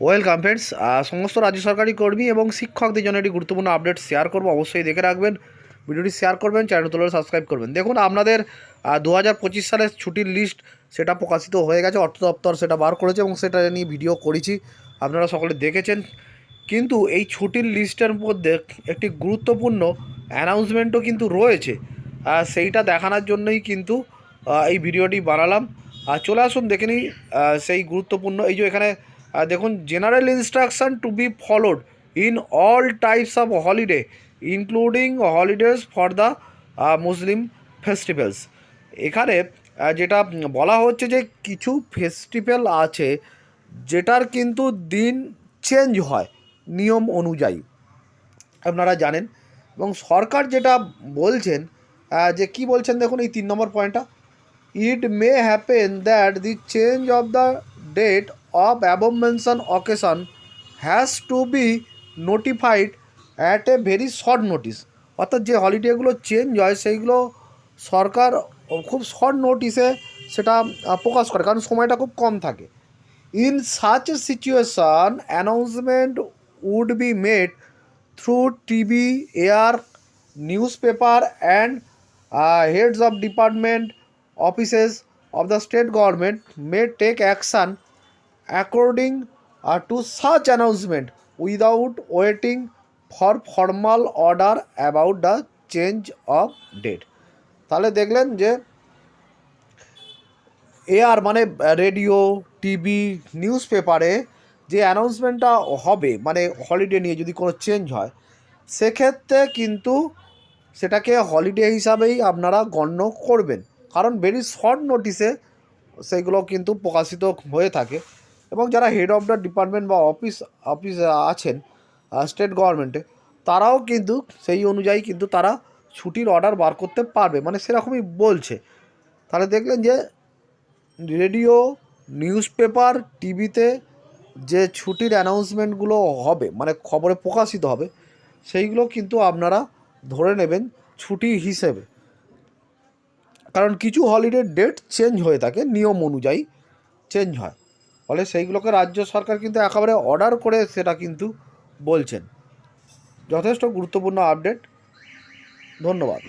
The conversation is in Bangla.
ওয়েলকাম ফ্রেন্ডস সমস্ত রাজ্য সরকারি কর্মী এবং শিক্ষকদের জন্য একটি গুরুত্বপূর্ণ আপডেট শেয়ার করব। অবশ্যই দেখে রাখবেন, ভিডিওটি শেয়ার করবেন চ্যানেল তুলে সাবস্ক্রাইব করবেন। দেখুন, আপনাদের দু হাজার পঁচিশ সালের ছুটির লিস্ট সেটা প্রকাশিত হয়ে গেছে, অর্থ দপ্তর সেটা বার করেছে এবং সেটা নিয়ে ভিডিও করেছি, আপনারা সকলে দেখেছেন। কিন্তু এই ছুটির লিস্টের মধ্যে একটি গুরুত্বপূর্ণ অ্যানাউন্সমেন্টও কিন্তু রয়েছে সেইটা দেখানোর জন্যই কিন্তু এই ভিডিওটি বানালাম। আর চলে আসুন, দেখে নিই সেই গুরুত্বপূর্ণ, এই যে এখানে দেখুন general instruction to be followed in all types of holiday including holidays for the Muslim festivals এখানে যেটা বলা হচ্ছে যে কিছু ফেস্টিভ্যাল আছে যেটার কিন্তু দিন চেঞ্জ হয় নিয়ম অনুযায়ী। আপনারা জানেন এবং সরকার যেটা বলছেন যে কি বলছেন দেখুন এই তিন নম্বর পয়েন্টটা it may happen that the change of the date of above mention occasion has to be notified at a very short notice অর্থাৎ যে হলিডেগুলো চেঞ্জ হয়, সেইগুলো সরকার খুব শর্ট নোটিসে সেটা প্রকাশ করে, কারণ সময়টা খুব কম থাকে। In such situation announcement would be made through TV air news paper and heads of department offices of the state government may take action according uh, to such announcement without waiting for formal order about the change of date. তাহলে দেখলেন যে এ আর মানে রেডিও টিভি নিউজ পেপারে যে অ্যানাউন্সমেন্টটা হবে মানে হলিডে নিয়ে যদি কোনো চেঞ্জ হয় সেক্ষেত্রে কিন্তু সেটাকে হলিডে হিসাবেই আপনারা গণ্য করবেন। কারণ ভেরি শর্ট নোটিসে সেগুলো কিন্তু প্রকাশিত হয়ে থাকে। এবং যারা হেড অফ দ্য ডিপার্টমেন্ট বা অফিস অফিস আছেন স্টেট গভর্নমেন্টে তারাও কিন্তু সেই অনুযায়ী কিন্তু তারা ছুটির অর্ডার বার করতে পারবে। মানে সেরকমই বলছে। তাহলে দেখলেন যে রেডিও নিউজ পেপার টিভিতে যে ছুটির অ্যানাউন্সমেন্টগুলো হবে মানে খবরে প্রকাশিত হবে, সেইগুলো কিন্তু আপনারা ধরে নেবেন ছুটি হিসেবে। কারণ কিছু হলিডে ডেট চেঞ্জ হয়ে থাকে, নিয়ম অনুযায়ী চেঞ্জ হয়। ফলে সেইগুলোকে রাজ্য সরকার কিন্তু একেবারে অর্ডার করে সেটা কিন্তু বলছেন। যথেষ্ট গুরুত্বপূর্ণ আপডেট ধন্যবাদ।